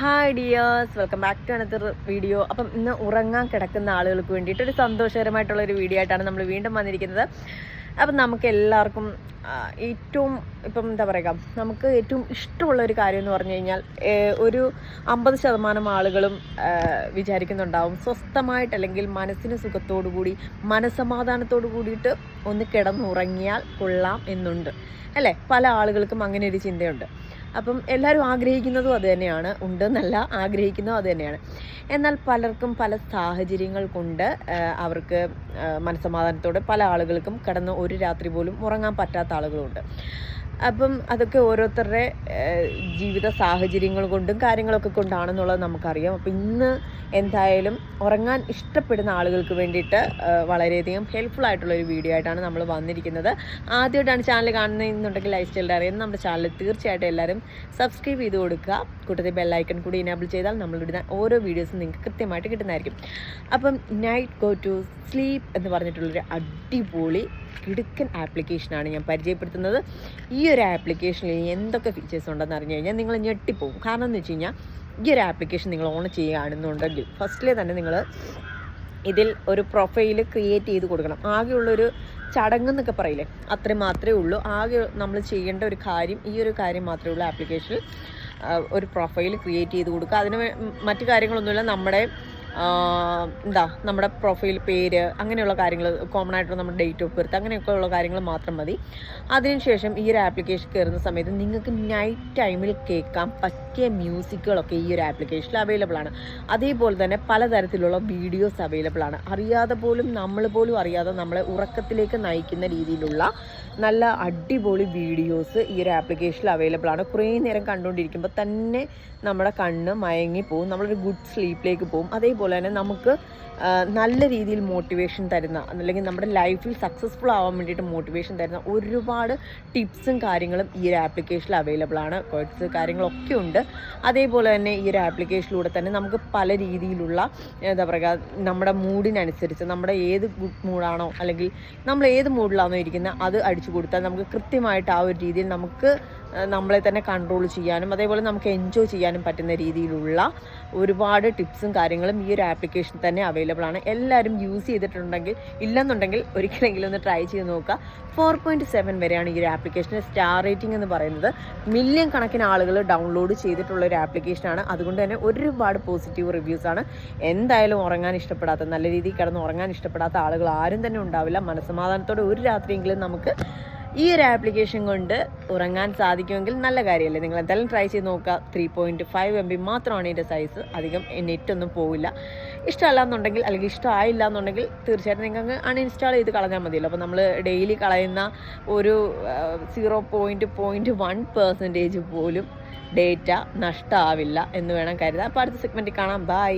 Hi dears welcome back to another video അപ്പം ഇന്ന് ഉറങ്ങാൻ കിടക്കുന്ന ആളുകൾക്ക് വേണ്ടിയിട്ട് ഒരു സന്തോഷകരമായിട്ടുള്ള ഒരു വീഡിയോ ആയിട്ടാണ് നമ്മൾ വീണ്ടും വന്നിരിക്കുന്നത്. അപ്പം നമുക്ക് എല്ലാവർക്കും ഏറ്റവും ഇപ്പം എന്താ പറയുക നമുക്ക് ഏറ്റവും ഇഷ്ടമുള്ള ഒരു കാര്യം എന്ന് പറഞ്ഞു കഴിഞ്ഞാൽ ഒരു അമ്പത് ശതമാനം ആളുകളും വിചാരിക്കുന്നുണ്ടാവും. സ്വസ്ഥമായിട്ട് അല്ലെങ്കിൽ മനസ്സിന് സുഖത്തോടു കൂടി മനസ്സമാധാനത്തോടു കൂടിയിട്ട് ഒന്ന് കിടന്നുറങ്ങിയാൽ കൊള്ളാം എന്നുണ്ട്. അല്ലേ? പല ആളുകൾക്കും അങ്ങനെ ഒരു ചിന്തയുണ്ട്. അപ്പം എല്ലാവരും ആഗ്രഹിക്കുന്നതും അത് തന്നെയാണ്. ഉണ്ട് എന്നല്ല ആഗ്രഹിക്കുന്നതും അത് തന്നെയാണ്. എന്നാൽ പലർക്കും പല സാഹചര്യങ്ങൾ കൊണ്ട് അവർക്ക് മനസ്സമാധാനത്തോടെ പല ആളുകൾക്കും കിടന്ന് ഒരു രാത്രി പോലും ഉറങ്ങാൻ പറ്റാത്ത ആളുകളുണ്ട്. അപ്പം അതൊക്കെ ഓരോരുത്തരുടെ ജീവിത സാഹചര്യങ്ങൾ കൊണ്ടും കാര്യങ്ങളൊക്കെ കൊണ്ടാണെന്നുള്ളത് നമുക്കറിയാം. അപ്പം ഇന്ന് എന്തായാലും ഉറങ്ങാൻ ഇഷ്ടപ്പെടുന്ന ആളുകൾക്ക് വേണ്ടിയിട്ട് വളരെയധികം ഹെൽപ്ഫുൾ ആയിട്ടുള്ള ഒരു വീഡിയോ ആയിട്ടാണ് നമ്മൾ വന്നിരിക്കുന്നത്. ആദ്യമായിട്ടാണ് ചാനൽ കാണുന്നതെന്നുണ്ടെങ്കിൽ ലൈഫ് സ്റ്റൈൽ അറിയാൻ നമ്മുടെ ചാനൽ തീർച്ചയായിട്ടും എല്ലാവരും സബ്സ്ക്രൈബ് ചെയ്ത് കൊടുക്കുക. കൂട്ടത്തിൽ ബെല്ലൈക്കൺ കൂടി ഇനേബിൾ ചെയ്താൽ നമ്മളിടുന്ന ഓരോ വീഡിയോസും നിങ്ങൾക്ക് കൃത്യമായിട്ട് കിട്ടുന്നതായിരിക്കും. അപ്പം നൈറ്റ് ഗോ ടു സ്ലീപ്പ് എന്ന് പറഞ്ഞിട്ടുള്ളൊരു അടിപൊളി കിടുക്കൻ ആപ്ലിക്കേഷനാണ് ഞാൻ പരിചയപ്പെടുത്തുന്നത്. ഈ ഒരു ആപ്ലിക്കേഷനിൽ എന്തൊക്കെ ഫീച്ചേഴ്സ് ഉണ്ടെന്ന് അറിഞ്ഞു കഴിഞ്ഞാൽ നിങ്ങൾ ഞെട്ടിപ്പോവും. കാരണം എന്ന് വെച്ച് കഴിഞ്ഞാൽ ഈ ഒരു ആപ്ലിക്കേഷൻ നിങ്ങൾ ഓൺ ചെയ്യുകയാണെന്നുണ്ടെങ്കിൽ ഫസ്റ്റിലെ തന്നെ നിങ്ങൾ ഇതിൽ ഒരു പ്രൊഫൈൽ ക്രിയേറ്റ് ചെയ്ത് കൊടുക്കണം. ആകെയുള്ളൊരു ചടങ്ങെന്നൊക്കെ പറയില്ലേ? അത്രയും മാത്രമേ ഉള്ളൂ. ആകെ നമ്മൾ ചെയ്യേണ്ട ഒരു കാര്യം ഈ ഒരു കാര്യം മാത്രമേ ഉള്ളൂ ആപ്ലിക്കേഷനിൽ ഒരു പ്രൊഫൈൽ ക്രിയേറ്റ് ചെയ്ത് കൊടുക്കുക. അതിന് മറ്റു കാര്യങ്ങളൊന്നുമില്ല. നമ്മുടെ എന്താ നമ്മുടെ പ്രൊഫൈൽ പേര് അങ്ങനെയുള്ള കാര്യങ്ങൾ കോമൺ ആയിട്ടുള്ള നമ്മുടെ ഡേറ്റ് ഓഫ് ബർത്ത് അങ്ങനെയൊക്കെ ഉള്ള കാര്യങ്ങൾ മാത്രം മതി. അതിനുശേഷം ഈ ഒരു ആപ്ലിക്കേഷൻ കയറുന്ന സമയത്ത് നിങ്ങൾക്ക് നൈറ്റ് ടൈമിൽ കേൾക്കാൻ പറ്റിയ മ്യൂസിക്കുകളൊക്കെ ഈ ഒരു ആപ്ലിക്കേഷനിൽ അവൈലബിൾ ആണ്. അതേപോലെ തന്നെ പലതരത്തിലുള്ള വീഡിയോസ് അവൈലബിൾ ആണ്. അറിയാതെ പോലും നമ്മൾ പോലും അറിയാതെ നമ്മളെ ഉറക്കത്തിലേക്ക് നയിക്കുന്ന രീതിയിലുള്ള നല്ല അടിപൊളി വീഡിയോസ് ഈ ഒരു ആപ്ലിക്കേഷനിൽ അവൈലബിൾ ആണ്. കുറേ നേരം കണ്ടുകൊണ്ടിരിക്കുമ്പോൾ തന്നെ നമ്മുടെ കണ്ണ് മയങ്ങി പോകും. നമ്മളൊരു ഗുഡ് സ്ലീപ്പിലേക്ക് പോകും. അതേപോലെ തന്നെ നമുക്ക് നല്ല രീതിയിൽ മോട്ടിവേഷൻ തരുന്ന അല്ലെങ്കിൽ നമ്മുടെ ലൈഫിൽ സക്സസ്ഫുൾ ആവാൻ വേണ്ടിയിട്ട് മോട്ടിവേഷൻ തരുന്ന ഒരുപാട് ടിപ്സും കാര്യങ്ങളും ഈ ഒരു ആപ്ലിക്കേഷനിൽ അവൈലബിൾ ആണ്. കോഴ്സ് കാര്യങ്ങളൊക്കെ ഉണ്ട്. അതേപോലെ തന്നെ ഈ ഒരു ആപ്ലിക്കേഷനിലൂടെ തന്നെ നമുക്ക് പല രീതിയിലുള്ള എന്താ പറയുക നമ്മുടെ മൂഡിനനുസരിച്ച് നമ്മുടെ ഏത് ഗുഡ് മൂഡാണോ അല്ലെങ്കിൽ നമ്മൾ ഏത് മൂഡിലാണോ ഇരിക്കുന്നത് അത് അടിച്ചു കൊടുത്താൽ നമുക്ക് കൃത്യമായിട്ട് ആ ഒരു രീതിയിൽ നമുക്ക് നമ്മളെ തന്നെ കൺട്രോൾ ചെയ്യാനും അതേപോലെ നമുക്ക് എൻജോയ് ചെയ്യാനും പറ്റുന്ന രീതിയിലുള്ള ഒരുപാട് ടിപ്സും കാര്യങ്ങളും ഈ ഒരു ആപ്ലിക്കേഷൻ തന്നെ അവൈലബിൾ ആണ്. എല്ലാവരും യൂസ് ചെയ്തിട്ടുണ്ടെങ്കിൽ ഇല്ലെന്നുണ്ടെങ്കിൽ ഒരിക്കലെങ്കിലും ഒന്ന് ട്രൈ ചെയ്ത് നോക്കുക. ഫോർ പോയിന്റ് സെവൻ വരെയാണ് ഈ ഒരു ആപ്ലിക്കേഷന്റെ സ്റ്റാർ റേറ്റിംഗ് എന്ന് പറയുന്നത്. മില്യൺ കണക്കിന് ആളുകൾ ഡൗൺലോഡ് ചെയ്തിട്ടുള്ള ഒരു ആപ്ലിക്കേഷനാണ് അതുകൊണ്ട് തന്നെ ഒരുപാട് പോസിറ്റീവ് റിവ്യൂസ് ആണ്. എന്തായാലും ഉറങ്ങാൻ ഇഷ്ടപ്പെടാത്ത നല്ല രീതിയിൽ കിടന്ന് ഉറങ്ങാൻ ഇഷ്ടപ്പെടാത്ത ആളുകൾ ആരും തന്നെ ഉണ്ടാവില്ല. മനസ്സമാധാനത്തോടെ ഒരു രാത്രിയെങ്കിലും നമുക്ക് ഈ ഒരു ആപ്ലിക്കേഷൻ കൊണ്ട് ഉറങ്ങാൻ സാധിക്കുമെങ്കിൽ നല്ല കാര്യമല്ലേ? നിങ്ങൾ എന്തായാലും ട്രൈ ചെയ്ത് നോക്കുക. Three point five M B മാത്രമാണ് ഇതിന്റെ സൈസ് അധികം നെറ്റൊന്നും പോവില്ല. ഇഷ്ടമല്ല എന്നുണ്ടെങ്കിൽ അല്ലെങ്കിൽ ഇഷ്ടമായില്ല എന്നുണ്ടെങ്കിൽ തീർച്ചയായിട്ടും നിങ്ങൾക്ക് അൺഇൻസ്റ്റാൾ ചെയ്ത് കളഞ്ഞാൽ മതിയല്ലോ. അപ്പോൾ നമ്മൾ ഡെയിലി കളയുന്ന ഒരു zero point point one percentage പോലും ഡേറ്റ നഷ്ടമാവില്ല എന്ന് വേണം കരുതാം അപ്പോൾ അടുത്ത സെഗ്മെന്റിൽ കാണാം. ബൈ